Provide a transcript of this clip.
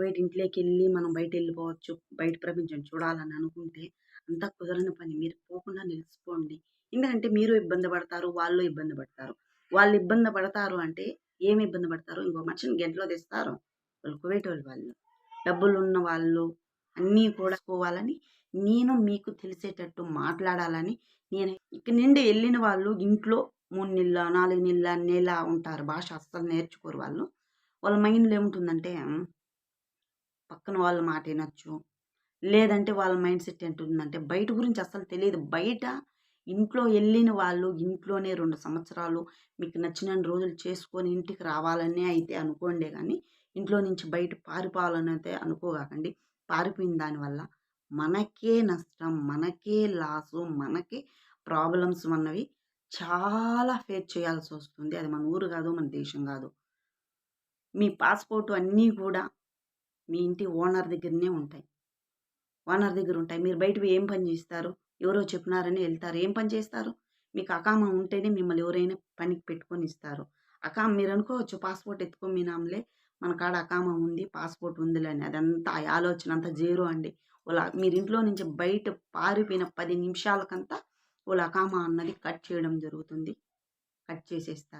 Kuwait ఇంట్లోకి వెళ్ళి మనం బయట వెళ్ళిపోవచ్చు బయట ప్రపంచం చూడాలని అనుకుంటే అంతా కుదరని పని. మీరు పోకుండా నిలిచిపోండి. ఎందుకంటే మీరు ఇబ్బంది పడతారు వాళ్ళు ఇబ్బంది పడతారు. వాళ్ళు ఇబ్బంది పడతారు అంటే ఏమి ఇబ్బంది పడతారు? ఇంకో మనిషిని గెంటలో తెస్తారు. వాళ్ళు కువైట్ వాళ్ళు. డబ్బులు ఉన్న వాళ్ళు అన్నీ కూడా పోవాలని నేను మీకు తెలిసేటట్టు మాట్లాడాలని నేను ఇక్కడ నుండి వెళ్ళిన వాళ్ళు ఇంట్లో మూడు నెలల నాలుగు నెలల నెల ఉంటారు. భాష అస్సలు నేర్చుకోరు వాళ్ళు. వాళ్ళ మైండ్లో ఏముంటుందంటే పక్కన వాళ్ళ మాట వినొచ్చు. లేదంటే వాళ్ళ మైండ్ సెట్ ఏంటుందంటే బయట గురించి అస్సలు తెలియదు. బయట ఇంట్లో వెళ్ళిన వాళ్ళు ఇంట్లోనే రెండు సంవత్సరాలు మీకు నచ్చిన రోజులు చేసుకొని ఇంటికి రావాలనే అయితే అనుకోండి కానీ ఇంట్లో నుంచి బయట పారిపోవాలని అయితే అనుకోగాకండి. పారిపోయిన దానివల్ల మనకే నష్టం మనకే లాసు మనకే ప్రాబ్లమ్స్ అన్నవి చాలా ఫేస్ చేయాల్సి వస్తుంది. అది మన ఊరు కాదు మన దేశం కాదు. మీ పాస్పోర్ట్ అన్నీ కూడా మీ ఇంటి ఓనర్ దగ్గరనే ఉంటాయి. ఓనర్ దగ్గర ఉంటాయి. మీరు బయటకు ఏం పని చేస్తారు? ఎవరో చెప్పినారని వెళ్తారు. ఏం పని చేస్తారు? మీకు అకామ ఉంటేనే మిమ్మల్ని ఎవరైనా పనికి పెట్టుకొని ఇస్తారు. అకామ మీరు అనుకోవచ్చు పాస్పోర్ట్ ఎత్తుకోమినాంలే మన కాడ అకామ ఉంది పాస్పోర్ట్ ఉందిలే అని అదంతా ఆలోచన అంతా జీరో అండి. వాళ్ళ మీరు ఇంట్లో నుంచి బయట పారిపోయిన పది నిమిషాలకంతా వాళ్ళ అకామ అన్నది కట్ చేయడం జరుగుతుంది. కట్ చేసేస్తారు.